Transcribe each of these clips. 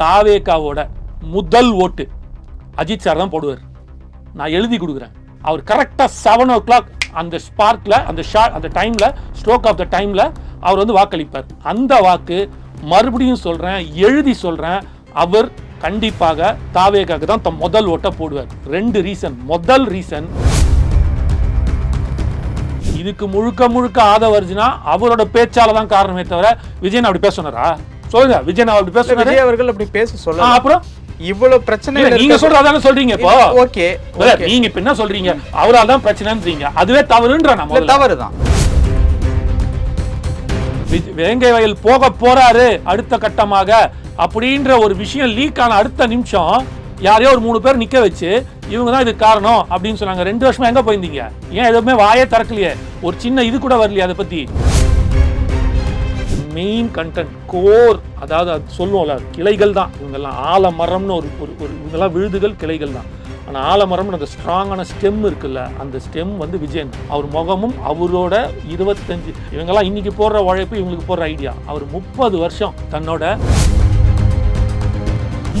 தாவேகாவோட முதல் ஓட்டு. அஜித் சார் தான் போடுவார். நான் எழுதி கொடுக்குறேன். அவர் கரெக்டாக செவன் ஓ கிளாக் அந்த ஸ்பார்க்கில் அந்த ஷார்ட் அந்த டைமில் ஸ்ட்ரோக் ஆஃப் த டைமில் அவர் வந்து வாக்களிப்பார். அந்த வாக்கு மறுபடியும் சொல்கிறேன் எழுதி சொல்கிறேன் அவர் கண்டிப்பாக தாவேகாக்கு தான் தம் முதல் ஓட்டை போடுவார். ரெண்டு ரீசன் முதல் ரீசன் இதுக்கு முழுக்க முழுக்க ஆதவர்ஜுனா அவரோட பேச்சால தான் காரணமே தவிர விஜயன் அப்படி பேச சொன்னாரா? சொல்லுங்க விஜயன் அப்படி பேச விஜய் அவர்கள் அப்படி பேச சொல்ல அப்புறம்? இவ்வளவு பிரச்சனை நீங்க சொல்றதானே சொல்றீங்க இப்போ? ஓகே நீங்க இப்ப என்ன சொல்றீங்க? அவரால் தான் பிரச்சனைன்றீங்க. அதுவே தவறுன்ற நான் முதல்ல. தவறுதான் வேங்கை வயல் போக போறாரு அடுத்த கட்டமாக அப்படின்ற ஒரு விஷயம் லீக் ஆன அடுத்த நிமிஷம் யாரையோ ஒரு மூணு பேர் நிக்க வச்சு இவங்க தான் இதுக்கு காரணம் அப்படின்னு சொன்னாங்க. ரெண்டு வருஷமா எங்க போயிருந்தீங்க? ஏன் எதுவுமே வாயே திறக்கலையே? ஒரு சின்ன இது கூட வரலையே அதை பத்தி? மெயின் கண்டென்ட் கோர் அதாவது அது சொல்லுவோம்ல கிளைகள் தான். இவங்கெல்லாம் ஆலமரம்னு ஒரு ஒரு ஒரு இவங்கெல்லாம் விழுதுகள் கிளைகள் தான். ஆனால் ஆலமரம்னு அந்த ஸ்ட்ராங்கான ஸ்டெம் இருக்குல்ல அந்த ஸ்டெம் வந்து விஜயன். அவர் முகமும் அவரோட இருபத்தஞ்சு இவங்கெல்லாம் இன்னைக்கு போடுற உழைப்பு இவங்களுக்கு போடுற ஐடியா அவர் முப்பது வருஷம் தன்னோட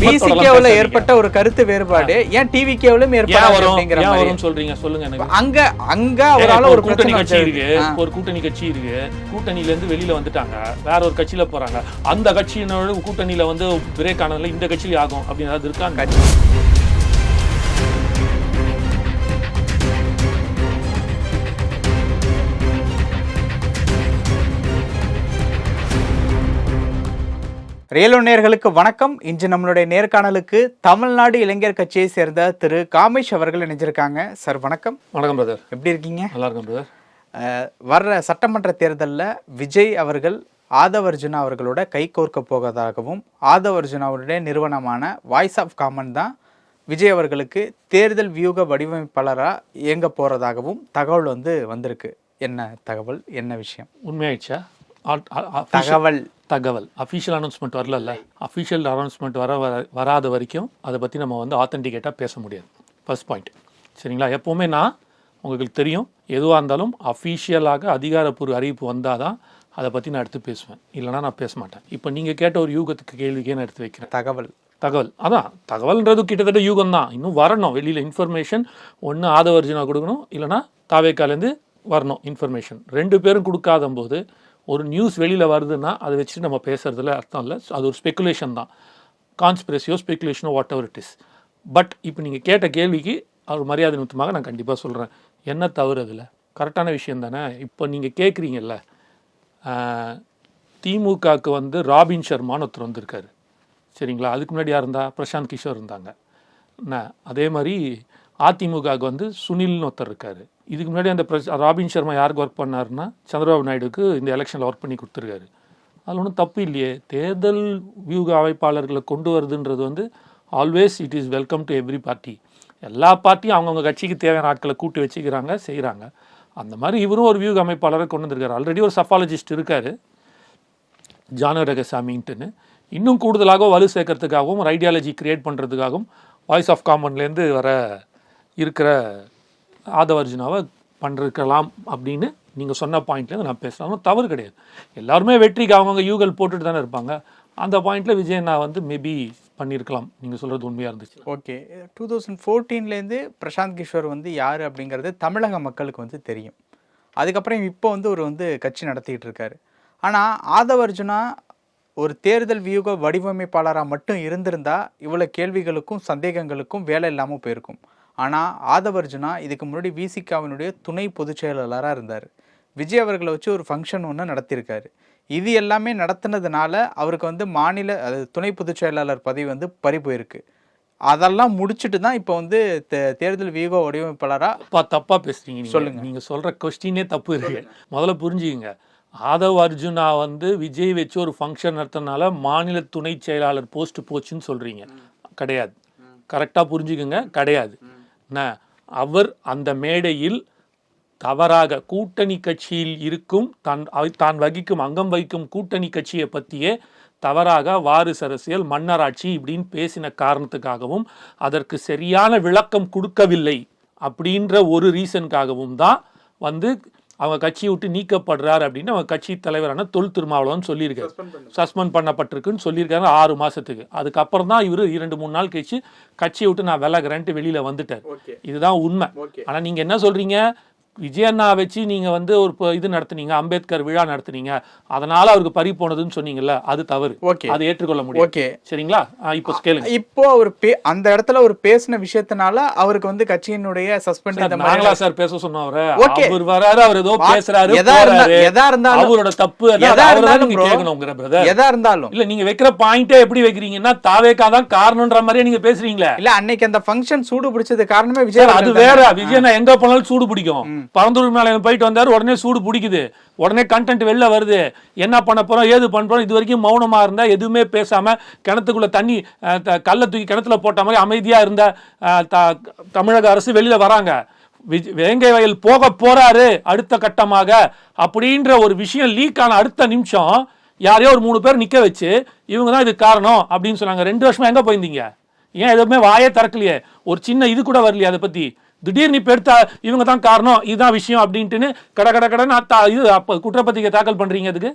பிசிகேவுல ஏற்பட்ட ஒரு கருத்து வேறுபாடு. ஏன் டிவிகேவுலும் வரும்னு சொல்றீங்க? சொல்லுங்க எனக்கு. அங்க அங்க அவரால ஒரு கூட்டணி கட்சி. இருக்கு. ஒரு கூட்டணி கட்சி இருக்கு. கூட்டணியில இருந்து வெளியில வந்துட்டாங்க. வேற ஒரு கட்சியில போறாங்க. அந்த கட்சியினோட கூட்டணியில வந்து பிரேக் ஆனதுல இந்த கட்சியில ஆகும் அப்படின்னு ஏதாவது இருக்காங்க? ரியலோ நேயர்களுக்கு வணக்கம். இன்று நம்மளுடைய நேர்காணலுக்கு தமிழ்நாடு இளைஞர் கட்சியை சேர்ந்த திரு காமேஷ் அவர்கள் இணைஞ்சிருக்காங்க. சார் வணக்கம். வணக்கம் பிரதர் எப்படி இருக்கீங்க? நல்லா இருக்கும் பிரதர் வர்ற சட்டமன்ற தேர்தலில் விஜய் அவர்கள் ஆதவர்ஜுனா அவர்களோட கைகோர்க்க போவதாகவும் ஆதவர்ஜுனாவுடைய நிறுவனமான வாய்ஸ் ஆஃப் காமன் தான் விஜய் அவர்களுக்கு தேர்தல் வியூக வடிவமைப்பாளராக இயங்க போகிறதாகவும் தகவல் வந்து வந்திருக்கு. என்ன தகவல்? என்ன விஷயம்? உண்மையாயிடுச்சா? தகவல். தகவல். அஃபிஷியல் அனௌன்ஸ்மெண்ட் வரல அஃபிஷியல் அனௌன்ஸ்மெண்ட் வர வர- வராத வரைக்கும் அதை பற்றி நம்ம வந்து ஆத்தென்டிகேட்டாக பேச முடியாது. ஃபர்ஸ்ட் பாயிண்ட் சரிங்களா? எப்போவுமே நான் உங்களுக்கு தெரியும். எதுவாக இருந்தாலும் அஃபிஷியலாக அதிகாரப்பூர்வ அறிவிப்பு வந்தால் தான் அதை பற்றி நான் எடுத்து பேசுவேன். இல்லைனா நான் பேச மாட்டேன். இப்போ நீங்கள் கேட்ட ஒரு யூகத்துக்கு கேள்விக்கே நான் எடுத்து வைக்கிறேன்? தகவல். தகவல். அதான். தகவல்ன்றது கிட்டத்தட்ட யூகம் தான் இன்னும் வரணும். வெளியில் இன்ஃபர்மேஷன் ஒன்று ஆதவர்ஜுனா கொடுக்கணும். இல்லைனா தாவேக்காலேருந்து வரணும் இன்ஃபர்மேஷன் ரெண்டு பேரும் கொடுக்காத போது ஒரு நியூஸ் வெளியில் வருதுன்னா அதை வச்சுட்டு நம்ம பேசுறதுல அர்த்தம் இல்லை. அது ஒரு ஸ்பெகுலேஷன் தான். கான்ஸ்பிரசியோ ஸ்பெகுலேஷனோ whatever it is but இப்போ நீங்கள் கேட்ட கேள்விக்கு அவர் மரியாதை நிமித்தமாக நான் கண்டிப்பாக சொல்கிறேன் என்ன தவறு அதில்? கரெக்டான விஷயம் தானே? இப்போ நீங்கள் கேட்குறீங்கல்ல திமுகவுக்கு வந்து ராபின் சர்மான்னு ஒருத்தர் வந்திருக்காரு. சரிங்களா? அதுக்கு முன்னாடி யார் இருந்தா? பிரசாந்த் கிஷோர் இருந்தாங்க. என்ன? அதே மாதிரி அதிமுகவுக்கு வந்து சுனில்னு ஒருத்தர் இருக்காரு. இதுக்கு முன்னாடி அந்த ராபின் சர்மா யாருக்கு ஒர்க் பண்ணாருன்னா சந்திரபாபு நாயுடுக்கு இந்த எலெக்ஷனில் ஒர்க் பண்ணி கொடுத்துருக்காரு. அதில் ஒன்றும் தப்பு இல்லையே. தேர்தல் வியூக அமைப்பாளர்களை கொண்டு வருதுன்றது வந்து always it is welcome to every party எல்லா பார்ட்டியும் அவங்கவுங்க கட்சிக்கு தேவையான ஆட்களை கூட்டி வச்சுக்கிறாங்க செய்கிறாங்க அந்த மாதிரி இவரும் ஒரு வியூக அமைப்பாளரை கொண்டு வந்திருக்காரு. ஆல்ரெடி ஒரு சஃபாலஜிஸ்ட் இருக்கார் ஜானரகசாமின்ட்டுன்னு இன்னும் கூடுதலாக வலு சேர்க்கறதுக்காகவும் ஒரு ஐடியாலஜி க்ரியேட் பண்ணுறதுக்காகவும் வாய்ஸ் ஆஃப் காமன்லேருந்து வர இருக்கிற ஆதவர்ஜுனாவை பண்ணிருக்கலாம் அப்படின்னு நீங்கள் சொன்ன பாயிண்ட்லேருந்து நான் பேசுகிறேன் தவறு கிடையாது. எல்லாருமே வெற்றிக்கு அவங்கவுங்க யூகல் போட்டுட்டு தானே இருப்பாங்க. அந்த பாயிண்ட்டில் விஜய் நான் வந்து மேபி பண்ணியிருக்கலாம் நீங்கள் சொல்கிறது உண்மையாக இருந்துச்சு. ஓகே. டூ தௌசண்ட் ஃபோர்டீன்லேருந்து பிரசாந்த் கிஷோர் வந்து யார் அப்படிங்கிறது தமிழக மக்களுக்கு வந்து தெரியும். அதுக்கப்புறம் இப்போ வந்து ஒரு வந்து கட்சி நடத்திக்கிட்டு இருக்காரு. ஆனால் ஆதவர்ஜுனா ஒரு தேர்தல் வியூக வடிவமைப்பாளராக மட்டும் இருந்திருந்தா இவ்வளோ கேள்விகளுக்கும் சந்தேகங்களுக்கும் வேலை இல்லாமல் போயிருக்கும். ஆனால் ஆதவர்ஜுனா இதுக்கு முன்னாடி விசிகாவினுடைய துணை பொதுச் செயலாளராக இருந்தார். விஜய் அவர்களை வச்சு ஒரு ஃபங்க்ஷன் ஒன்று நடத்தியிருக்காரு இது எல்லாமே நடத்தினதுனால அவருக்கு வந்து மாநில அது துணை பொதுச் செயலாளர் பதவி வந்து பறி போயிருக்கு. அதெல்லாம் முடிச்சுட்டு தான் இப்போ வந்து தே- தேர்தல் வியூக வடிவமைப்பாளராக தப்பா தப்பா பேசுறீங்க நீங்க. சொல்லுங்க. நீங்க சொல்ற கொஸ்டினே தப்பு இருக்கு. முதல்ல புரிஞ்சுக்கங்க. ஆதவ் அர்ஜுனா வந்து விஜய் வச்சு ஒரு ஃபங்க்ஷன் நடத்தினால மாநில துணை செயலாளர் போஸ்ட் போச்சுன்னு சொல்றீங்க. கிடையாது. கரெக்டா புரிஞ்சுக்கங்க. கிடையாது. அவர் அந்த மேடையில் தவறாக கூட்டணி கட்சியில் இருக்கும் தான் தான் வகிக்கும் அங்கம் வகிக்கும் கூட்டணி கட்சியை பற்றியே தவறாக வாரிசு அரசியல் மன்னராட்சி இப்படின்னு பேசின காரணத்துக்காகவும் அதற்கு சரியான விளக்கம் கொடுக்கவில்லை அப்படின்ற ஒரு ரீசனுக்காகவும் தான் வந்து அவங்க கட்சியை விட்டு நீக்கப்படுறாரு அப்படின்னு அவங்க கட்சி தலைவரான தொல் திருமாவளவன் சொல்லியிருக்காரு. சஸ்பெண்ட் பண்ணப்பட்டிருக்குன்னு சொல்லியிருக்காங்க ஆறு மாசத்துக்கு. அதுக்கப்புறம் தான் இவர் இரண்டு மூணு நாள் கழிச்சு கட்சியை விட்டு நான் விலகிறேன்ட்டு வெளியில வந்துட்டார். ஓகே இதுதான் உண்மை. ஆனா நீங்க என்ன சொல்றீங்க? விஜயண்ணா வச்சு நீங்க வந்து ஒரு இது நடத்துனீங்க அம்பேத்கர் விழா நடத்துனீங்க அதனால அவருக்கு பறி போனதுன்னு சொன்னீங்கல்ல அது தவறு. ஓகே. அதை ஏற்றுக்கொள்ள முடியும். ஓகே. சரிங்களா? இப்போ கேளுங்க. இப்போ அவர் பே அந்த இடத்துல ஒரு பேசின விஷயத்தினால அவருக்கு வந்து கட்சியினுடைய சஸ்பெண்ட் இந்த நாங்களா சார் பேச அவரை Okay. அவர் வராரு அவர் ஏதோ பேசுறாரு எதா இருந்தாலும் அவரோட தப்பு எதா இருந்தாலும். கேட்கணுங்கிற பிரதர் எதா இருந்தாலும். இல்ல நீங்க வைக்கிற பாயிண்டே எப்படி வைக்கிறீங்கன்னா தாவேக்கா தான் காரணம்ன்ற மாதிரியே நீங்க பேசுறீங்களே. இல்ல அன்னைக்கு அந்த ஃபங்க்ஷன் சூடு பிடிச்சது காரணமே விஜய் அது வேற. விஜயண்ணா எங்க போனாலும் சூடு பிடிக்கும். பரந்தூர் மேல போயிட்டு வந்தார் உடனே சூடு பிடிக்குது. உடனே கண்டென்ட் வெளில வருது. என்ன பண்ண போகிறோம் ஏது பண்ண போகிறோம் இது வரைக்கும் மௌனமாக இருந்தால் எதுவுமே பேசாமல் கிணத்துக்குள்ளே தண்ணி கல்லை தூக்கி கிணத்துல போட்ட மாதிரி அமைதியாக இருந்த த- தமிழக அரசு வெளியில் வராங்க. வேங்கை வயல் போக போகிறாரு அடுத்த கட்டமாக. அப்படின்ற ஒரு விஷயம் லீக் ஆன அடுத்த நிமிஷம் யாரையோ ஒரு மூணு பேர் நிற்க வச்சு இவங்க தான் இது காரணம் அப்படின்னு சொன்னாங்க. ரெண்டு வருஷமாக எங்கே போயிருந்தீங்க? ஏன் எதுவுமே வாயே திறக்கலையே. ஒரு சின்ன இது கூட வரலையே அதை பற்றி திடீர்னு இப்ப எடுத்தா இவங்க தான் காரணம் இதுதான் விஷயம் அப்படின்ட்டுன்னு கட கட அத்தா இது அப்ப குற்றப்பத்திரிக்கை தாக்கல் பண்றீங்க அதுக்கு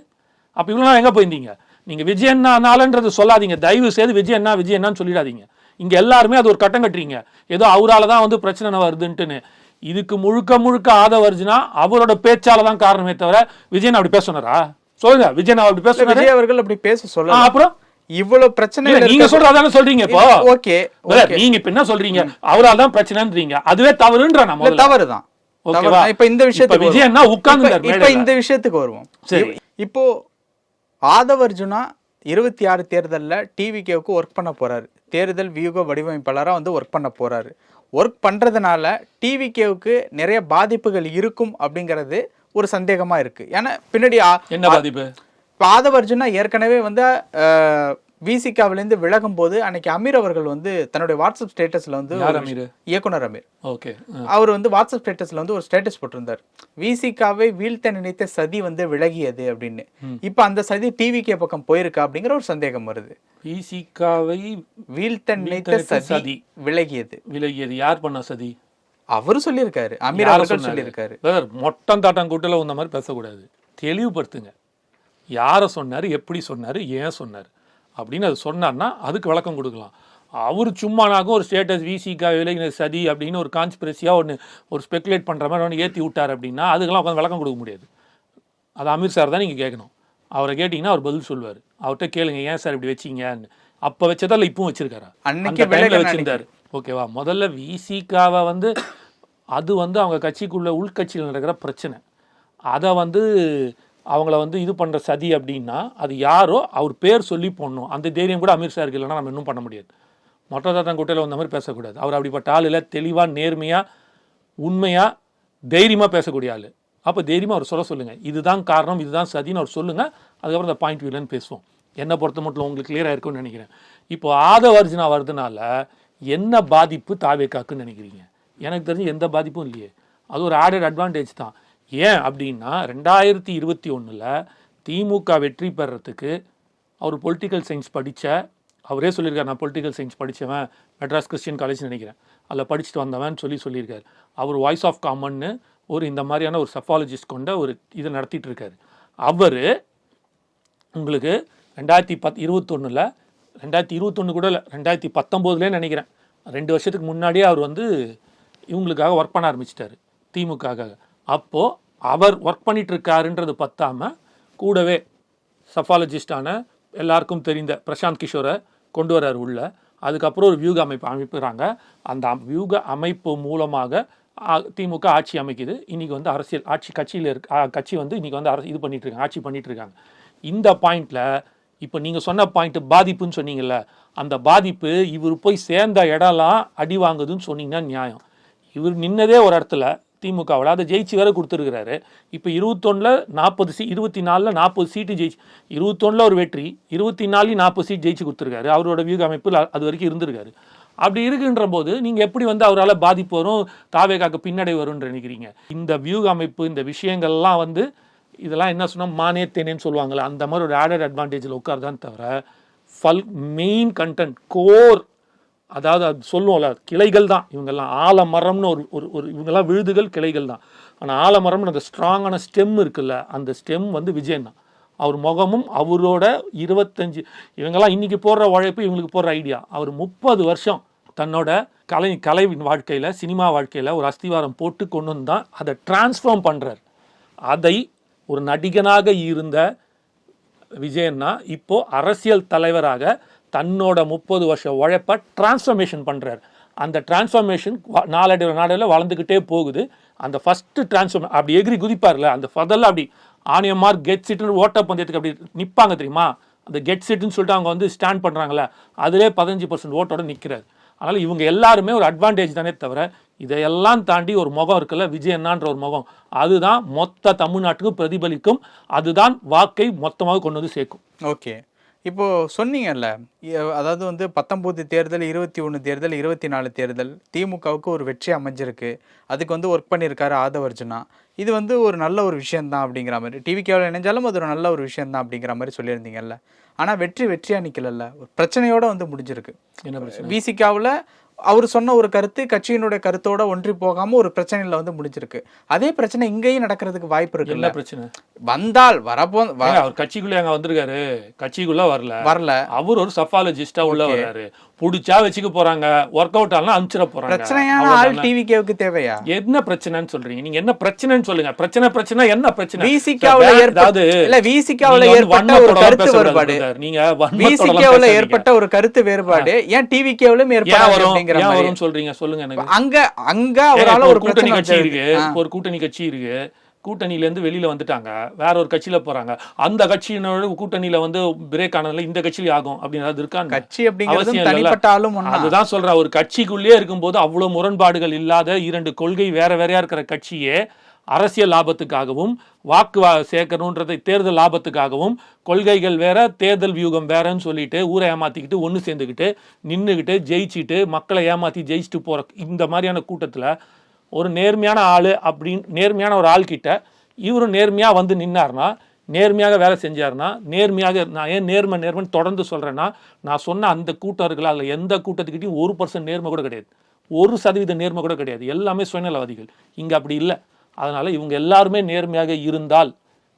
அப்ப இவ்வளவு நாள் எங்க போயிருந்தீங்க? நீங்க விஜயண்ணானாலன்றது சொல்லாதீங்க. தயவு செய்து விஜயண்ணா விஜயண்ணான்னு சொல்லிடாதீங்க. இங்க எல்லாருமே அது ஒரு கட்டம் கட்டுறீங்க. ஏதோ அவரால தான் வந்து பிரச்சனை வருதுன்ட்டுன்னு. இதுக்கு முழுக்க முழுக்க ஆதவர்ஜுனா அவரோட பேச்சால தான் காரணமே தவிர விஜயன் அப்படி பேச சொன்னாரா? சொல்லுங்க விஜயன் அப்படி பேச இல்ல, சொன்னாரு? விஜய் அவர்கள் அப்படி பேச ஆ, சொல்லல. அப்புறம்? இவ்வளவு பிரச்சனை நீங்க சொல்றதானே சொல்றீங்க இப்போ? ஓகே நீங்க இப்ப என்ன சொல்றீங்க? அவரால் தான் பிரச்சனைன்றீங்க. அதுவே தவறுன்ற தவறுதான். ஓகேவா? தவறுதான். இப்ப இந்த விஷயத்துக்கு விஜயன்னா. உட்கார்ந்துருந்தார் இப்ப-. இந்த விஷயத்துக்கு வருவோம். சரி. இப்- இப்போ ஆதவர்ஜுனா இருபத்தி ஆறு தேர்தல்ல டிவிகேவுக்கு ஒர்க் பண்ண போறாரு. தேர்தல் வியூக வடிவமைப்பாளரா வந்து ஒர்க் பண்ண போறாரு. ஒர்க் பண்றதுனால டிவிகேவுக்கு நிறைய பாதிப்புகள் இருக்கும் அப்படிங்கிறது ஒரு சந்தேகமா இருக்கு. ஏன்னா பின்னாடி என்ன பாதிப்பு? இப்ப ஆதவர்ஜுனா ஏற்கனவே வந்து விசிகாவிலேருந்து விலகும் போது அன்னைக்கு அமீர் அவர்கள் வந்து தன்னுடைய வாட்ஸ்அப் ஸ்டேட்டஸ்ல வந்து அமீர்? இயக்குனர் அமீர். ஓகே அவர் வந்து வாட்ஸ்அப் ஸ்டேட்டஸ்ல வந்து ஒரு ஸ்டேட்டஸ் போட்டிருந்தார். விசிகாவை வீழ்த்த நினைத்த சதி வந்து விலகியது அப்படின்னு. இப்போ அந்த சதி டிவிகே பக்கம் போயிருக்கா அப்படிங்கிற ஒரு சந்தேகம் வருது. பிசிகாவை வீழ்த்த நினைத்த சதி. விலகியது. விலகியது. யார் பண்ண சதி? அவர் சொல்லியிருக்காரு. அமீர் அவர்கள்? சொல்லியிருக்காரு. மொட்டம் தாட்டம் கூட்டல இந்த மாதிரி பேசக்கூடாது. தெளிவுபடுத்துங்க. யாரை சொன்னாரு எப்படி சொன்னாரு ஏன் சொன்னாரு? அப்படின்னு அது சொன்னார்னா அதுக்கு விளக்கம் கொடுக்கலாம். அவர் சும்மானாக்கும் ஒரு ஸ்டேட்டஸ் விசிகா விலகின சதி அப்படின்னு ஒரு கான்ஸ்பிரசியாக ஒன்று ஒரு ஸ்பெகுலேட் பண்ணுற மாதிரி ஒன்று ஏற்றி விட்டார் அப்படின்னா அதுக்கெல்லாம் உட்காந்து விளக்கம் கொடுக்க முடியாது. அது அமீர் சார் தான் நீங்கள் கேட்கணும். அவரை கேட்டிங்கன்னா அவர் பதில் சொல்லுவார். அவர்கிட்ட கேளுங்க ஏன் சார் இப்படி வச்சீங்கன்னு? அப்போ வச்சதா இல்லை இப்பவும் வச்சிருக்காரா? அன்னைக்கு டைம்ல வச்சிருந்தாரு. ஓகேவா முதல்ல விசிகாவை வந்து அது வந்து அவங்க கட்சிக்குள்ள உள்கட்சியில் நடக்கிற பிரச்சனை. அதை வந்து அவங்கள வந்து இது பண்ணுற சதி அப்படின்னா அது யாரோ அவர் பேர் சொல்லி போடணும். அந்த தைரியம் கூட அமீர் சாருக்கு இல்லைன்னா நம்ம இன்னும் பண்ண முடியாது. மொட்டை தாத்தன் குட்டையில் வந்த மாதிரி பேசக்கூடாது. அவர் அப்படிப்பட்ட ஆள் இல்லை தெளிவாக நேர்மையாக உண்மையாக தைரியமாக பேசக்கூடிய ஆள். அப்போ தைரியமாக அவர் சொல்ல சொல்லுங்கள் இதுதான் காரணம் இதுதான் சதின்னு அவர் சொல்லுங்கள் அதுக்கப்புறம் இந்த பாயிண்ட் வியூலன்னு பேசுவோம். என்னை பொறுத்த மட்டும் உங்களுக்கு கிளியராக இருக்கும்னு நினைக்கிறேன். இப்போ ஆதவர்ஜுனா வருதுனால என்ன பாதிப்பு தாவேக்காக்குன்னு நினைக்கிறீங்க? எனக்கு தெரிஞ்சு எந்த பாதிப்பும் இல்லையே. அது ஒரு ஆடட் அட்வான்டேஜ் தான். ஏன் அப்படின்னா ரெண்டாயிரத்தி இருபத்தி ஒன்றில் திமுக வெற்றி பெறத்துக்கு அவர் பொலிட்டிக்கல் சயின்ஸ் படித்த அவரே சொல்லியிருக்கார் நான் பொலிட்டிக்கல் சயின்ஸ் படித்தவன் மெட்ராஸ் கிறிஸ்டியன் காலேஜ் நினைக்கிறேன். அதில் படிச்சுட்டு வந்தவன் சொல்லி சொல்லியிருக்காரு. அவர் வாய்ஸ் ஆஃப் காமன்னு ஒரு இந்த மாதிரியான ஒரு சஃபாலஜிஸ்ட் கொண்ட ஒரு இதை நடத்திட்டு இருக்காரு அவர் உங்களுக்கு ரெண்டாயிரத்தி பத் இருபத்தொன்னில் ரெண்டாயிரத்தி இருபத்தொன்று கூட இல்லை ரெண்டாயிரத்தி பத்தொம்போதுலேயே நினைக்கிறேன். ரெண்டு வருஷத்துக்கு முன்னாடியே அவர் வந்து இவங்களுக்காக ஒர்க் பண்ண ஆரம்பிச்சிட்டாரு திமுகக்காக. அப்போது அவர் ஒர்க் பண்ணிட்டு இருக்காருன்றது பத்தாம கூடவே சஃபாலஜிஸ்டான எல்லாருக்கும் தெரிந்த பிரசாந்த் கிஷோரை கொண்டு வர்றார் உள்ள. அதுக்கப்புறம் ஒரு வியூக அமைப்பு அமைப்புறாங்க. அந்த வியூக அமைப்பு மூலமாக திமுக ஆட்சி அமைக்குது. இன்றைக்கி வந்து அரசியல் ஆட்சி கட்சியில் இருக்க கட்சி வந்து இன்றைக்கி வந்து அரசு இது பண்ணிகிட்ருக்காங்க இருக்காங்க ஆட்சி பண்ணிகிட்ருக்காங்க இருக்காங்க இந்த பாயிண்ட்டில் இப்போ நீங்கள் சொன்ன பாயிண்ட்டு பாதிப்புன்னு சொன்னீங்கல்ல அந்த பாதிப்பு இவர் போய் சேர்ந்த இடம்லாம் அடி வாங்குதுன்னு சொன்னீங்கன்னா நியாயம். இவர் நின்னதே ஒரு இடத்துல திமுகவில் அதை ஜெயிச்சு வேற கொடுத்துருக்கிறாரு. இப்போ இருபத்தொன்னில் நாற்பது சீ இருபத்தி நாலில் நாற்பது சீட்டு ஜெயிச்சு இருபத்தொன்னில் ஒரு வெற்றி இருபத்தி நாலுலையும் நாற்பது சீட் ஜெயிச்சு கொடுத்துருக்காரு. அவரோட வியூக அமைப்பில் அது வரைக்கும் இருந்திருக்காரு. அப்படி இருக்குன்ற போது நீங்கள் எப்படி வந்து அவரால் பாதிப்பு வரும் தாவேகாக்கு பின்னடை வரும்னு நினைக்கிறீங்க? இந்த வியூக அமைப்பு இந்த விஷயங்கள்லாம் வந்து இதெல்லாம் என்ன சொன்னால் மானே தேனேன்னு சொல்லுவாங்கல்ல அந்த மாதிரி ஒரு ஆடட் அட்வான்டேஜில் உட்காருதான் தவிர ஃபல் மெயின் கண்டென்ட் கோர் அதாவது அது சொல்லுவோம்ல கிளைகள் தான். இவங்கெல்லாம் ஆலமரம்னு ஒரு ஒரு ஒரு இவங்கெல்லாம் விழுதுகள் கிளைகள் தான். ஆனால் ஆலமரம்னு அந்த ஸ்ட்ராங்கான ஸ்டெம் இருக்குல்ல அந்த ஸ்டெம் வந்து விஜயன் தான். அவர் முகமும் அவரோட இருபத்தஞ்சி இவங்கெல்லாம் இன்றைக்கி போடுற உழைப்பு இவங்களுக்கு போடுற ஐடியா அவர் முப்பது வருஷம் தன்னோட கலை கலை வாழ்க்கையில் சினிமா வாழ்க்கையில் ஒரு அஸ்திவாரம் போட்டு கொண்டு வந்து தான் அதை டிரான்ஸ்ஃபார்ம் பண்ணுறார் அதை ஒரு நடிகனாக இருந்த விஜயன்னா இப்போ அரசியல் தலைவராக தன்னோட முப்பது வருஷ உழைப்பை டிரான்ஸ்ஃபர்மேஷன் பண்ணுறாரு அந்த டிரான்ஸ்ஃபர்மேஷன் நாளடைவு நாடையில் வளர்ந்துக்கிட்டே போகுது. அந்த ஃபஸ்ட்டு டிரான்ஸ்ஃபார்ம் அப்படி எகிரி குதிப்பார்ல அந்த ஃபதல்ல அப்படி ஆனியமார் கெட் சிட்னு ஓட்ட பந்தயத்துக்கு அப்படி நிற்பாங்க தெரியுமா? அந்த கெட் சீட்டுன்னு சொல்லிட்டு அவங்க வந்து ஸ்டாண்ட் பண்ணுறாங்களே அதிலே பதினஞ்சு பர்சன்ட் ஓட்டோட நிற்கிறாரு அதனால் இவங்க எல்லாருமே ஒரு அட்வான்டேஜ் தானே தவிர இதையெல்லாம் தாண்டி ஒரு முகம் இருக்குல்ல விஜயண்ணான்ற ஒரு முகம். அதுதான் மொத்த தமிழ்நாட்டுக்கும் பிரதிபலிக்கும். அதுதான் வாக்கை மொத்தமாக கொண்டு வந்து சேர்க்கும். ஓகே. இப்போ சொன்னீங்கல்ல அதாவது வந்து பத்தொம்போது தேர்தல் இருபத்தி ஒன்று தேர்தல் இருபத்தி நாலு தேர்தல் திமுகவுக்கு ஒரு வெற்றி அமைஞ்சிருக்கு. அதுக்கு வந்து ஒர்க் பண்ணியிருக்காரு ஆதவர்ஜுனா. இது வந்து ஒரு நல்ல ஒரு விஷயம்தான் அப்படிங்கிற மாதிரி. டிவிக்கேவில் இணைஞ்சாலும் அது ஒரு நல்ல ஒரு விஷயம்தான் அப்படிங்கிற மாதிரி சொல்லியிருந்தீங்கல்ல. ஆனால் வெற்றி வெற்றியாக நிற்கலல்ல ஒரு பிரச்சனையோட வந்து முடிஞ்சிருக்கு. என்ன பிரச்சனை? விசிகாவில் அவர் சொன்ன ஒரு கருத்து கட்சியினுடைய கருத்தோட ஒன்றி போகாம ஒரு பிரச்சனையில வந்து முடிஞ்சிருக்கு. அதே பிரச்சனை இங்கேயும் நடக்கிறதுக்கு வாய்ப்பு என்ன இருக்குல்ல பிரச்சனை? வந்தால் வரப்போ அவர் கட்சிக்குள்ள அங்க வந்திருக்காரு. கட்சிக்குள்ள வரல. வரல. அவர் ஒரு சஃபாலஜிஸ்டா உள்ள வர்றாரு. புடிச்சா வச்சுக்க போறாங்க ஒர்க் அவுட் ஆனா அனுப்பிச்சிட போறாங்க. பிரச்சனையான ஆள் அவ்வளவுதானே. டிவிகேவுக்கு தேவையா? என்ன பிரச்சனைன்னு சொல்றீங்க? நீங்க என்ன பிரச்சனைன்னு சொல்லுங்க. பிரச்சனை பிரச்சனை என்ன பிரச்சனை? விசிகாவுல ஏற்பட்ட இல்ல விசிகாவுல ஏற்பட்ட ஒரு கருத்து வேறுபாடு. நீங்க விசிகாவுல. ஏற்பட்ட ஒரு கருத்து வேறுபாடு. ஏன் டிவிகேவிலும் ஏன் ஏற்படாது வரும்? அப்படிங்கிற மாதிரி. சொல்றீங்க? சொல்லுங்க எனக்கு. அங்க அங்க அவரால ஒரு கூட்டணி கட்சி. இருக்கு. ஒரு கூட்டணி கட்சி இருக்கு. கூட்டணியில இருந்து வெளியில வந்துட்டாங்க. வேற ஒரு கட்சியில போறாங்க. அந்த கட்சியினோட கூட்டணியில வந்து பிரேக் ஆனதுல இந்த கட்சியில ஆகும் அப்படின்னு இருக்காங்க கட்சி ஒண்ணா. அதுதான் சொல்றேன். ஒரு கட்சிக்குள்ளேயே இருக்கும்போது அவ்வளவு முரண்பாடுகள் இல்லாத இரண்டு கொள்கை வேற வேறையா இருக்கிற கட்சியே அரசியல் லாபத்துக்காகவும் வாக்கு சேர்க்கணுன்றதை தேர்தல் லாபத்துக்காகவும் கொள்கைகள் வேற தேர்தல் வியூகம் வேறன்னு சொல்லிட்டு ஊரை ஏமாத்திக்கிட்டு ஒன்று சேர்ந்துக்கிட்டு நின்றுக்கிட்டு ஜெயிச்சிட்டு மக்களை ஏமாற்றி ஜெயிச்சுட்டு போகிற இந்த மாதிரியான கூட்டத்தில் ஒரு நேர்மையான ஆள் அப்படின்னு நேர்மையான ஒரு ஆள்கிட்ட இவரும் நேர்மையாக வந்து நின்னார்னா நேர்மையாக வேலை செஞ்சாருன்னா நேர்மையாக நான் ஏன் நேர்மை நேர்மைன்னு தொடர்ந்து சொல்கிறேன்னா நான் சொன்ன அந்த கூட்டம் இருக்குல்ல அதில் எந்த கூட்டத்துக்கிட்டையும் ஒரு பர்சன்ட் நேர்மை கூட கிடையாது. ஒரு சதவீத நேர்மை கூட கிடையாது. எல்லாமே சுயநலவாதிகள். இங்கே அப்படி இல்லை. அதனால இவங்க எல்லாருமே நேர்மையாக இருந்தால்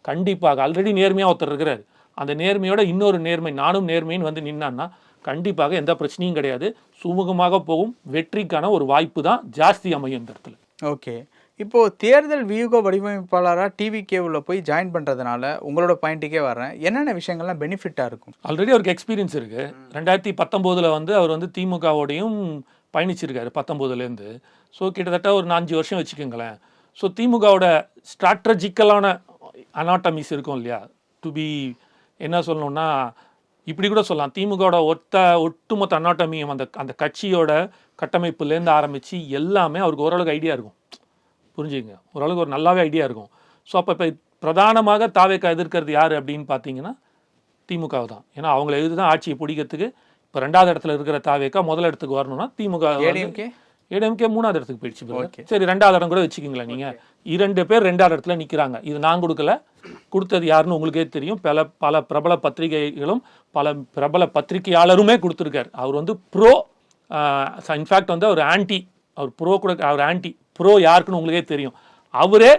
கண்டிப்பாக ஆல்ரெடி நேர்மையா ஒருத்தர் இருக்கிறாரு. அந்த நேர்மையோட இன்னொரு நேர்மை நானும் நேர்மைன்னு வந்து நின்னான்னா கண்டிப்பாக எந்த பிரச்சனையும் கிடையாது. சுமூகமாக போகும் வெற்றிக்கான ஒரு வாய்ப்பு தான் ஜாஸ்தி அமையும் இந்த இடத்துல. ஓகே. இப்போ தேர்தல் வியூக வடிவமைப்பாளராக டிவிகேவில் போய் ஜாயின் பண்றதுனால உங்களோட பாயிண்ட்டுக்கே வரேன் என்னென்ன விஷயங்கள்லாம் பெனிஃபிட்டா இருக்கும்? ஆல்ரெடி அவருக்கு எக்ஸ்பீரியன்ஸ் இருக்கு. ரெண்டாயிரத்தி பத்தொம்போதுல வந்து அவர் வந்து திமுகவோடையும் பயணிச்சிருக்காரு பத்தொம்போதுலேருந்து ஸோ கிட்டத்தட்ட ஒரு நாலஞ்சு வருஷம் வச்சுக்கோங்களேன். ஸோ திமுகவோட ஸ்ட்ராட்டஜிக்கலான அனாட்டமிஸ் இருக்கும் இல்லையா? டு பி என்ன சொல்லணும்னா இப்படி கூட சொல்லலாம். திமுகவோட ஒத்த ஒட்டுமொத்த அனாட்டமியும் அந்த அந்த கட்சியோட கட்டமைப்புலேருந்து ஆரம்பித்து எல்லாமே அவருக்கு ஓரளவுக்கு ஐடியா இருக்கும். புரிஞ்சுங்க ஓரளவுக்கு ஒரு நல்லாவே ஐடியா இருக்கும். ஸோ அப்போ இப்போ பிரதானமாக தாவேக்கா எதிர்க்கிறது யார் அப்படின்னு பார்த்தீங்கன்னா திமுக தான். ஏன்னா அவங்கள எதிர்த்து தான் ஆட்சியை பிடிக்கிறதுக்கு இப்போ ரெண்டாவது இடத்துல இருக்கிற தாவேக்கா முதல் இடத்துக்கு வரணும்னா திமுக ஏடிஎம்கே மூணாவது இடத்துக்கு போயிடுச்சு. சரி ரெண்டாவது இடம் கூட வச்சுக்கீங்களேன் நீங்க. இரண்டு பேர் ரெண்டாவது இடத்துல நிக்கிறாங்க. இது நான் கொடுக்கல. கொடுத்தது யாருன்னு உங்களுக்கே தெரியும். பல பல பிரபல பத்திரிகைகளும் பல பிரபல பத்திரிகையாளருமே கொடுத்துருக்காரு. அவர் வந்து ப்ரோ இன்ஃபேக்ட் வந்து அவர் ஆன்டி அவர் ப்ரோ கூட அவர் ஆன்டி ப்ரோ யாருக்குன்னு உங்களுக்கே தெரியும். அவரே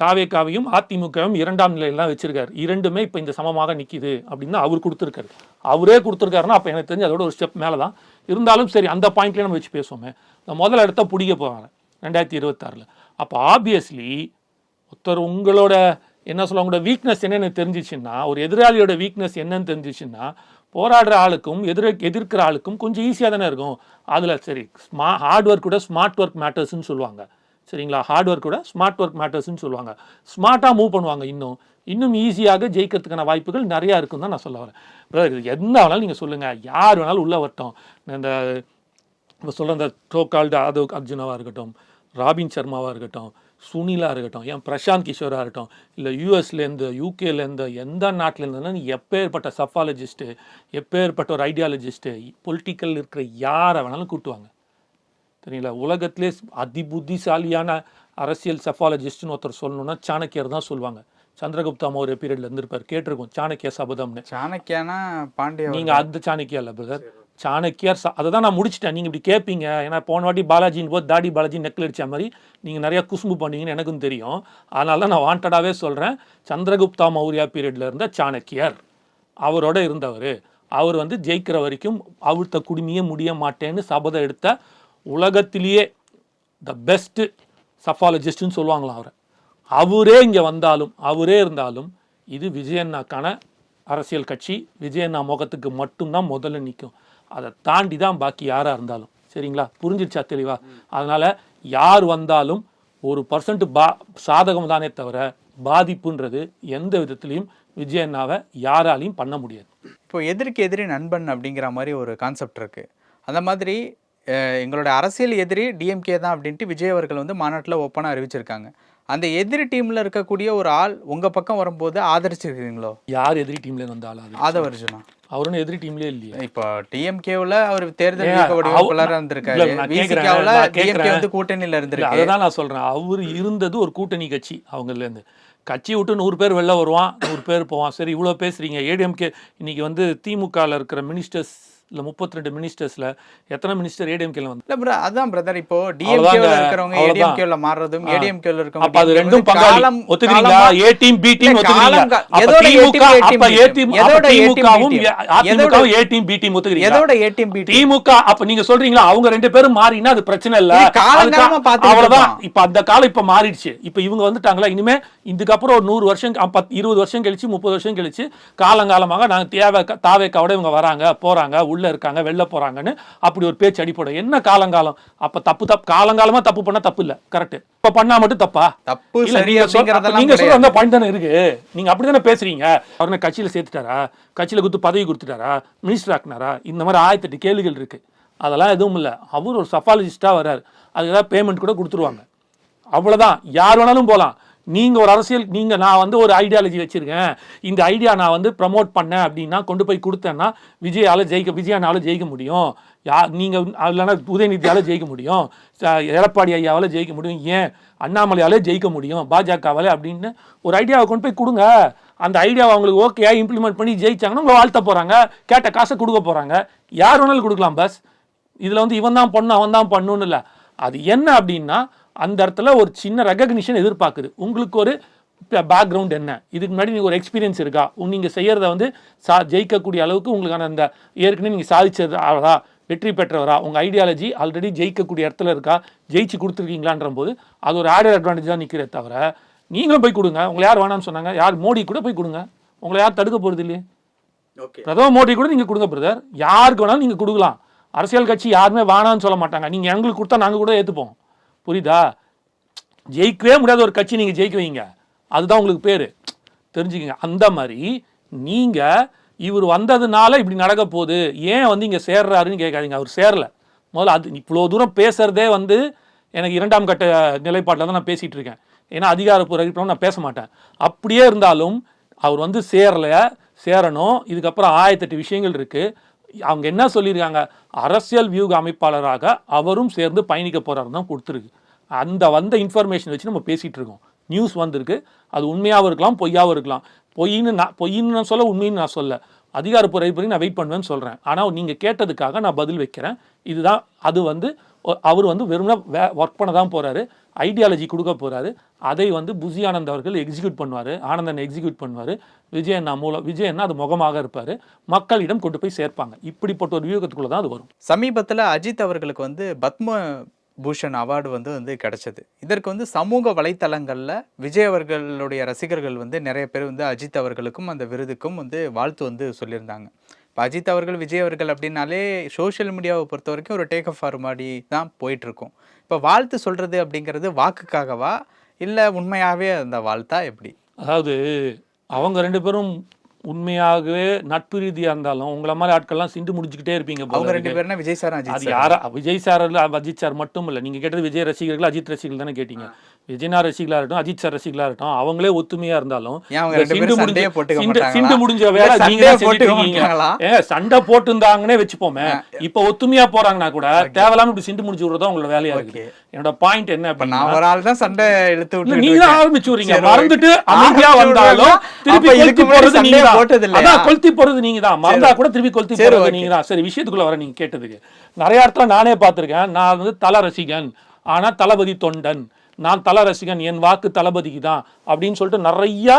தாவேக்காவையும் அதிமுகவும் இரண்டாம் நிலையில தான் வச்சிருக்காரு. இரண்டுமே இப்போ இந்த சமமாக நிக்குது அப்படின்னு அவர் கொடுத்துருக்காரு. அவரே கொடுத்துருக்காருன்னா அப்போ எனக்கு தெரிஞ்சு அதோட ஒரு ஸ்டெப் மேலே தான் இருந்தாலும் சரி அந்த பாயிண்ட்லேயே நம்ம வச்சு பேசுவோமே. இந்த முதல் இடத்த பிடிக்க போவாங்க ரெண்டாயிரத்தி இருபத்தாறில். அப்போ ஆப்வியஸ்லி ஒருத்தர் உங்களோட என்ன சொல்ல உங்களோட வீக்னஸ் என்னென்னு தெரிஞ்சிச்சுன்னா ஒரு எதிராளியோட வீக்னஸ் என்னன்னு தெரிஞ்சிச்சுன்னா போராடுற ஆளுக்கும் எதிர எதிர்க்கிற ஆளுக்கும் கொஞ்சம் ஈஸியாக தானே இருக்கும். அதில் சரி ஸ்மா ஹார்ட் ஒர்க் கூட ஸ்மார்ட் ஒர்க் மேட்டர்ஸ்னு சொல்லுவாங்க. சரிங்களா? ஹார்ட் ஒர்க் கூட ஸ்மார்ட் ஒர்க் மேட்டர்ஸ்னு சொல்லுவாங்க. ஸ்மார்ட்டாக மூவ் பண்ணுவாங்க இன்னும். இன்னும் ஈஸியாக ஜெயிக்கிறதுக்கான வாய்ப்புகள் நிறையா இருக்குன்னு தான் நான் சொல்ல வரேன். பிரதர் இது என்ன வேணாலும் நீங்கள் சொல்லுங்கள் யார் வேணாலும் உள்ள வரட்டும். இந்த இப்போ சொல்கிற இந்த டோகால்டு ஆதவ் அர்ஜுனாவாக இருக்கட்டும் ராபின் சர்மாவாக இருக்கட்டும் சுனிலாக இருக்கட்டும் ஏன் பிரசாந்த் கிஷோராக இருக்கட்டும் இல்லை யூஎஸ்லேருந்து யூகேலேருந்து எந்த நாட்டிலேருந்து எப்பேற்பட்ட சஃபாலஜிஸ்ட்டு எப்பேற்பட்ட ஒரு ஐடியாலஜிஸ்ட்டு பொலிட்டிக்கல் இருக்கிற யாரை வேணாலும் கூட்டுவாங்க. சரிங்களா உலகத்திலே அதிபுத்திசாலியான அரசியல் சஃபாலஜிஸ்ட்னு ஒருத்தர் சொல்லணுன்னா சாணக்கியர் தான் சொல்லுவாங்க. சந்திரகுப்தா மௌரிய பீரியட்ல இருந்திருப்பார். கேட்டிருக்கோம். சாணக்கிய சபதம்னு. சாணக்கியானா பாண்டிய நீங்க அந்த சாணக்கியா இல்ல பிரதர் சாணக்கியார் அதை தான் நான் முடிச்சிட்டேன். நீங்கள் இப்படி கேட்பீங்க ஏன்னா போன வாட்டி பாலாஜின்னு போது தாடி பாலாஜி நெக்கில் அடிச்ச மாதிரி நீங்கள் நிறையா குசும்பு பண்ணீங்கன்னு எனக்கும் தெரியும். அதனால தான் நான் வாண்டடாகவே சொல்கிறேன் சந்திரகுப்தா மௌரியா பீரியட்ல இருந்த சாணக்கியர் அவரோட இருந்தவர். அவர் வந்து ஜெயிக்கிற வரைக்கும் அவிழ்த்த குடுமியே முடிய மாட்டேன்னு சபதம் எடுத்த உலகத்திலேயே த பெஸ்ட்டு சஃபாலஜிஸ்ட்னு சொல்லுவாங்களாம் அவரை. அவரே இங்கே வந்தாலும் அவரே இருந்தாலும் இது விஜயண்ணாக்கான அரசியல் கட்சி. விஜயண்ணா முகத்துக்கு மட்டும்தான் முதல்ல நிற்கும் அதை தாண்டி தான் பாக்கி யாராக இருந்தாலும். சரிங்களா? புரிஞ்சிருச்சா தெளிவா? அதனால் யார் வந்தாலும் ஒரு பர்சன்ட் பா சாதகம் தானே தவிர பாதிப்புன்றது எந்த விதத்துலையும் விஜயண்ணாவை யாராலையும் பண்ண முடியாது. இப்போ எதிரிக்கு எதிரி நண்பன் அப்படிங்கிற மாதிரி ஒரு கான்செப்ட் இருக்குது அந்த மாதிரி எங்களோட அரசியல் எதிரி டிஎம்கே தான் அப்படின்ட்டு விஜய் அவர்கள் வந்து மாநாட்டில் ஓப்பனாக அறிவிச்சிருக்காங்க. அந்த எதிரி டீம்ல இருக்கக்கூடிய ஒரு ஆள் உங்க பக்கம் வரும்போது ஆதரிச்சிருக்கீங்களோ? யார் எதிரி டீம்ல வந்தாலும் ஆதவர்ஜுனா? அவரும் எதிரி டீம்லேயே இல்லையே. இப்போ டிஎம்கேவில் அவர் தேர்தல் இல்ல, இருந்திருக்காரு விசிகாவில் டிஎம்கே. வந்து கூட்டணியில் இருந்திருக்கு. அதை தான் நான் சொல்றேன். அவர் இருந்தது ஒரு கூட்டணி கட்சி அவங்கலேருந்து கட்சி விட்டு நூறு பேர் வெளில வருவான் நூறு பேர் போவான். சரி இவ்வளோ பேசுறீங்க. ஏடிஎம்கே இன்னைக்கு வந்து திமுகவில் இருக்கிற மினிஸ்டர்ஸ் இல்லை முப்பத்தி ரெண்டு மினிஸ்டர்ஸில் எத்தனை மினிஸ்டர் ஏடிஎம்கேல வந்து இல்ல bro, அதான் பிரதர் இப்போ டிஎம்கேல இருக்கிறவங்க. ஏடிஎம்கேல மாறுறதும். ஏடிஎம்கேல இருக்கவங்க அப்ப அது ரெண்டும் வந்து பங்காளி. காலம் ஒத்துக்கிறீங்களா? ஏ டீம் பி டீம் ஒத்துக்கிறீங்களா? அப்ப எதோட திமுக அப்ப ஏ? டீம் திமுகவும்? அதிமுகவும் ஏ டீம் பி டீம் ஒத்துக்கிறீங்களா? எதோட ஏ டீம் பி திமுக அப்ப நீங்க சொல்றீங்களா? அவங்க ரெண்டு பேரும் மாறினா அது பிரச்சனை இல்ல. அவ்வளவுதான். இப்ப அந்த காலம் இப்ப மாறிடுச்சு. இப்ப இவங்க வந்துட்டாங்களா? இனிமே இதுக்கப்புறம் ஒரு நூறு வருஷம் இருபது வருஷம் கழிச்சு முப்பது வருஷம் கழிச்சு காலங்காலமாக நாங்க தேவை தாவேக்காவோட இவங்க வராங்க போறாங்க. உள்ள இருக்காங்க வெளில போறாங்கன்னு அப்படி ஒரு பேச்சு அடிப்படும். என்ன காலங்காலம்? அப்ப தப்பு தப்பு காலங்காலமா தப்பு பண்ணா தப்பு இல்ல. கரெக்ட் இப்ப பண்ணா மட்டும் தப்பா? தப்பு இல்ல, சரி நீங்க சொல்- அப்ப அப்படிங்கறதெல்லாம் நீங்க சொல்ற கிடையாது. அந்த பாயிண்ட் தானே இருக்கு. நீங்க அப்படிதானே பேசுறீங்க? அவரை கட்சியில சேர்த்துட்டாரா? கட்சியில கொடுத்து பதவி கொடுத்துட்டாரா? மினிஸ்டர் ஆக்குனாரா? இந்த மாதிரி ஆயிரத்தெட்டு கேள்விகள் இருக்கு. அதெல்லாம் எதுவும் இல்ல. அவர் ஒரு சஃபாலஜிஸ்டா வர்றாரு. அதுக்கு ஏதாவது பேமெண்ட் கூட கொடுத்துருவாங்க. அவ்வளவுதான். யார் வேணாலும் போலாம். நீங்கள் ஒரு அரசியல் நீங்கள் நான் வந்து ஒரு ஐடியாலஜி வச்சுருக்கேன். இந்த ஐடியா நான் வந்து ப்ரமோட் பண்ணேன் அப்படின்னா கொண்டு போய் கொடுத்தேன்னா விஜயால ஜெயிக்க விஜயனால ஜெயிக்க முடியும். யா நீங்கள் இல்லைன்னா உதயநிதியால் ஜெயிக்க முடியும். எடப்பாடி ஐயாவால் ஜெயிக்க முடியும். ஏன்? அண்ணாமலையாலே ஜெயிக்க முடியும். பாஜகவாலே அப்படின்னு ஒரு ஐடியாவை கொண்டு போய் கொடுங்க. அந்த ஐடியாவை அவங்களுக்கு ஓகே இம்ப்ளிமெண்ட் பண்ணி ஜெயிச்சாங்கன்னா உங்களை வாழ்த்த போகிறாங்க கேட்ட காசை கொடுக்க போகிறாங்க யார் வேணாலும் கொடுக்கலாம் பஸ் இதில் வந்து இவன் தான் பண்ணும் அவன் தான் பண்ணுன்னு இல்லை. அது என்ன அப்படின்னா அந்த இடத்துல ஒரு சின்ன ரெகக்னிஷன் எதிர்பார்க்குது. உங்களுக்கு ஒரு பேக்ரவுண்ட் என்ன? இதுக்கு முன்னாடி நீங்கள் ஒரு எக்ஸ்பீரியன்ஸ் இருக்கா? உங்க நீங்க செய்யறத வந்து சா ஜெயிக்கக்கூடிய அளவுக்கு உங்களுக்கான அந்த ஏற்கனவே நீங்க சாதிச்சது வெற்றி பெற்றவரா உங்க ஐடியாலஜி ஆல்ரெடி ஜெயிக்கக்கூடிய இடத்துல இருக்கா? ஜெயிச்சு கொடுத்துருக்கீங்களான்ற போது அது ஒரு ஆடட் அட்வான்டேஜ் தான் நிற்கிறே தவிர நீங்களும் போய் கொடுங்க. உங்களை யார் வேணாம்னு சொன்னாங்க. யார் மோடி கூட போய் கொடுங்க. உங்களை யார் தடுக்க போறது இல்லையே? பிரதம மோடி கூட நீங்க கொடுங்க பிரதர் யாருக்கு வேணாலும் நீங்க கொடுக்கலாம். அரசியல் கட்சி யாருமே வேணாம்னு சொல்ல மாட்டாங்க. நீங்க எங்களுக்கு கொடுத்தா நாங்க கூட ஏத்துப்போம். புரியுதா? ஜெயிக்கவே முடியாத ஒரு கட்சி நீங்கள் ஜெயிக்க வைங்க அதுதான் உங்களுக்கு பேர். தெரிஞ்சுக்கங்க. அந்த மாதிரி நீங்கள் இவர் வந்ததுனால இப்படி நடக்க போகுது. ஏன் வந்து இங்கே சேர்றாருன்னு கேட்காதீங்க. அவர் சேரல. முதல்ல அது இவ்வளோ தூரம் பேசுகிறதே வந்து எனக்கு இரண்டாம் கட்ட நிலைப்பாட்டில் தான் நான் பேசிகிட்டு இருக்கேன். ஏன்னா அதிகாரப்பூர்வம் நான் பேச மாட்டேன். அப்படியே இருந்தாலும் அவர் வந்து சேரல சேரணும். இதுக்கப்புறம் ஆயிரத்தெட்டு விஷயங்கள் இருக்குது அவங்க என்ன சொல்லியிருக்காங்க? அரசியல் வியூக அமைப்பாளராக அவரும் சேர்ந்து பயணிக்க போகிறார் தான் கொடுத்துருக்கு. அந்த வந்த இன்ஃபர்மேஷன் வச்சு நம்ம பேசிகிட்டு இருக்கோம். நியூஸ் வந்திருக்கு. அது உண்மையாகவும் இருக்கலாம் பொய்யாகவும் இருக்கலாம். பொய்ன்னு நான் பொய்ன்னு நான் சொல்ல உண்மைன்னு நான் சொல்ல. அதிகாரப்பூர்வ அறிவிப்பை நான் வெயிட் பண்ணுவேன்னு சொல்கிறேன் ஆனால் நீங்கள் கேட்டதுக்காக நான் பதில் வைக்கிறேன். இதுதான் அது வந்து ஒ- அவர் வந்து வெறும்னா வே ஒர்க் பண்ண தான் போகிறாரு ஐடியாலஜி கொடுக்க போகிறாரு அதை வந்து புஜி ஆனந்த் அவர்கள் எக்ஸிக்யூட் பண்ணுவார். ஆனந்தன் எக்ஸிக்யூட் பண்ணுவார். விஜயண்ணா மூலம் விஜயண்ணா அது முகமாக இருப்பார். மக்களிடம் கொண்டு போய் சேர்ப்பாங்க. இப்படிப்பட்ட ஒரு வியூகத்துக்குள்ளே தான் அது வரும். சமீபத்தில் அஜித் அவர்களுக்கு வந்து பத்ம பூஷன் அவார்டு வந்து வந்து கிடைச்சது. இதற்கு வந்து சமூக வலைத்தளங்களில் விஜய் அவர்களுடைய ரசிகர்கள் வந்து நிறைய பேர் வந்து அஜித் அவர்களுக்கும் அந்த விருதுக்கும் வந்து வாழ்த்து வந்து சொல்லியிருந்தாங்க. இப்போ அஜித் அவர்கள் விஜய் அவர்கள் அப்படின்னாலே சோஷியல் மீடியாவை பொறுத்த வரைக்கும் ஒரு டேக் ஆஃப் ஆர் மாதிரி தான் போயிட்டுருக்கும் இப்போ வாழ்த்து சொல்கிறது அப்படிங்கிறது வாக்குக்காகவா? இல்லை உண்மையாகவே அந்த வாழ்த்தா எப்படி? அதாவது அவங்க ரெண்டு பேரும் உண்மையாகவே நட்பு ரீதியா இருந்தாலும் உங்களை மாதிரி ஆட்கள்லாம் சிண்டு முடிச்சுக்கிட்டே இருப்பீங்க அவங்க. ரெண்டு பேர்னா விஜய் சார் அஜித் அது யாரா விஜய் சார் அஜித் சார் மட்டும் இல்ல. நீங்க கேட்டது விஜய் ரசிகர்கள் அஜித் ரசிகர்கள் தானே கேட்டீங்க. விஜய்னா ரசிகர்களா இருக்கட்டும் அஜித் சார் ரசிகர்களா இருக்கட்டும் அவங்களே ஒத்துமையா இருந்தாலும் சிண்டு பேரும் முடிஞ்ச- சிண்டு- முடிஞ்ச வேலை நீங்க சண்டையே தான் செஞ்சுட்டு சண்டை போட்டுருந்தாங்கன்னே வச்சுப்போமே. இப்ப ஒத்துமையா போறாங்கன்னா கூட தேவையில்லாம இப்படி சிண்டு முடிச்சு விடுறதா உங்களோட வேலையா இருக்கு என்னோட பாயிண்ட் என்ன அப்படின்னா நான் ஒரு ஆள் தான் சண்டை இழுத்து இல்ல, விட்டு நீங்க தான் ஆரம்பிச்சு விடுறீங்க. மறந்துட்டு okay. அமைதியா ஆரம்பிச்சு வந்தாலும்? திருப்பி அப்ப கொளுத்தி போட்டது இல்லையா? அதான் கொளுத்தி போறது நீங்க தான் மறந்தா கூட திருப்பி கொளுத்தி போறது. நீங்க தான் சரி விஷயத்துக்குள்ள வர நீங்க கேட்டதுக்கு. நிறைய இடத்துல நானே பார்த்திருக்கேன். நான் வந்து தல ரசிகன் ஆனா தளபதி தொண்டன். நான் தல ரசிகன் என் வாக்கு தளபதிக்கு தான் அப்படின்னு சொல்லிட்டு நிறைய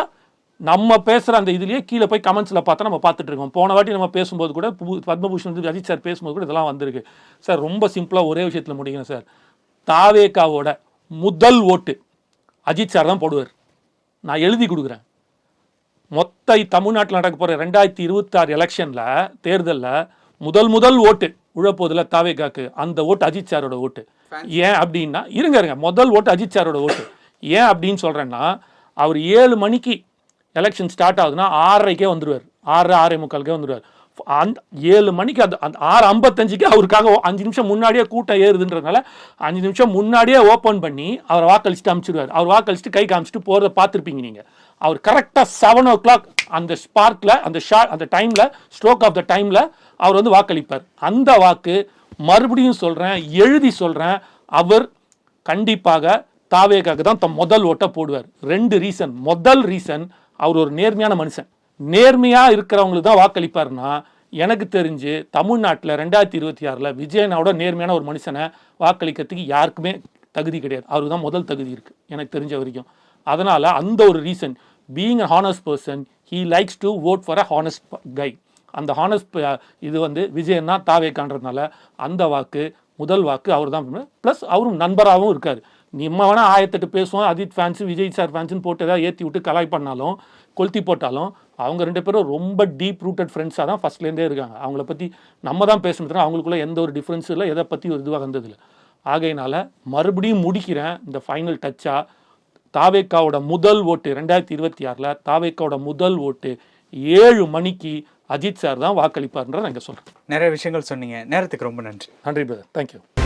நம்ம பேசுற அந்த இதுலயே கீழே போய் கமெண்ட்ஸ்ல பார்த்தா நம்ம பார்த்துட்டு இருக்கோம். போன வாட்டி நம்ம பேசும்போது கூட பத்மபூஷன் அஜித் சார் பேசும்போது கூட இதெல்லாம் வந்திருக்கு. சார் ரொம்ப சிம்பிளா ஒரே விஷயத்துல முடிக்கணும் சார். தாவேகாவோட முதல் ஓட்டு அஜித் சார் தான் போடுவார். நான் எழுதி கொடுக்குறேன். மொத்த தமிழ்நாட்டில் நடக்க போகிற ரெண்டாயிரத்தி இருபத்தாறு எலெக்ஷனில் தேர்தலில் முதல் முதல் ஓட்டு உழப்போதில் தாவேகாக்கு. அந்த ஓட்டு அஜித் சாரோட ஓட்டு. ஏன் அப்படின்னா இருங்க இருங்க. முதல் ஓட்டு அஜித் சாரோட ஓட்டு. ஏன் அப்படின்னு சொல்கிறேன்னா அவர் ஏழு மணிக்கு எலெக்ஷன் ஸ்டார்ட் ஆகுதுன்னா ஆறரைக்கே வந்துடுவார் ஆறு ஆறரை முக்காலுக்கே வந்துடுவார் அந்த ஏழு மணிக்கு அந்த அந்த ஆறு ஐம்பத்தஞ்சுக்கு அவருக்காக அஞ்சு நிமிஷம் முன்னாடியே கூட்டம் ஏறுதுன்றதுனால அஞ்சு நிமிஷம் முன்னாடியே ஓப்பன் பண்ணி அவர் வாக்களிச்சுட்டு அனுப்பிச்சிடுவார் அவர் வாக்களிச்சுட்டு கை காமிச்சிட்டு போகிறத பார்த்துருப்பீங்க நீங்கள் அவர் கரெக்டாக செவன் ஓ கிளாக் அந்த ஸ்பார்க்கில் அந்த ஷா அந்த டைமில் ஸ்ட்ரோக் ஆஃப் த டைமில் அவர் வந்து வாக்களிப்பார். அந்த வாக்கு மறுபடியும் சொல்கிறேன் எழுதி சொல்கிறேன் அவர் கண்டிப்பாக தாவேகாக்கு தான் தம் முதல் ஓட்டை போடுவார். ரெண்டு ரீசன் முதல் ரீசன் அவர் ஒரு நேர்மையான மனுஷன். நேர்மையாக இருக்கிறவங்களுக்கு தான் வாக்களிப்பார்னா எனக்கு தெரிஞ்சு தமிழ்நாட்டில் ரெண்டாயிரத்தி இருபத்தி ஆறில் விஜயனாவோட நேர்மையான ஒரு மனுஷனை வாக்களிக்கிறதுக்கு யாருக்குமே தகுதி கிடையாது. அவருக்கு தான் முதல் தகுதி இருக்குது எனக்கு தெரிஞ்ச வரைக்கும். அதனால் அந்த ஒரு reason being a honest person he likes to vote for a honest guy அந்த ஹானஸ்ட் இது வந்து விஜயன்னா தாவே தாவேக்கான்றதுனால அந்த வாக்கு முதல் வாக்கு அவர் தான் ப்ளஸ் அவரும் நண்பராகவும் இருக்கார். நம்ம வேணால் ஆயிரத்தெட்டு பேசுவோம். அஜித் ஃபேன்ஸு விஜய் சார் ஃபேன்ஸுன்னு போட்டு ஏதாவது ஏற்றி விட்டு கலாய் பண்ணாலும் கொளுத்தி போட்டாலும் அவங்க ரெண்டு பேரும் ரொம்ப டீப் ரூட்டட் ஃப்ரெண்ட்ஸாக தான் ஃபஸ்ட்லேருந்தே இருக்காங்க. அவங்கள பற்றி நம்ம தான் பேசணும் அவங்களுக்குள்ள எந்த ஒரு டிஃப்ரென்ஸும் இல்லை. எதை பற்றி ஒரு இதுவாக வந்ததில்லை. ஆகையினால மறுபடியும் முடிக்கிறேன். இந்த ஃபைனல் டச்சாக தாவேக்காவோட முதல் ஓட்டு ரெண்டாயிரத்தி இருபத்தி ஆறில் தாவேக்காவோட முதல் ஓட்டு ஏழு மணிக்கு அஜித் சார் தான் வாக்களிப்பார்ன்றதை நான் இங்கே சொல்கிறேன் நிறைய விஷயங்கள் சொன்னீங்க. நேரத்துக்கு ரொம்ப நன்றி. நன்றி பிரதர் தேங்க்யூ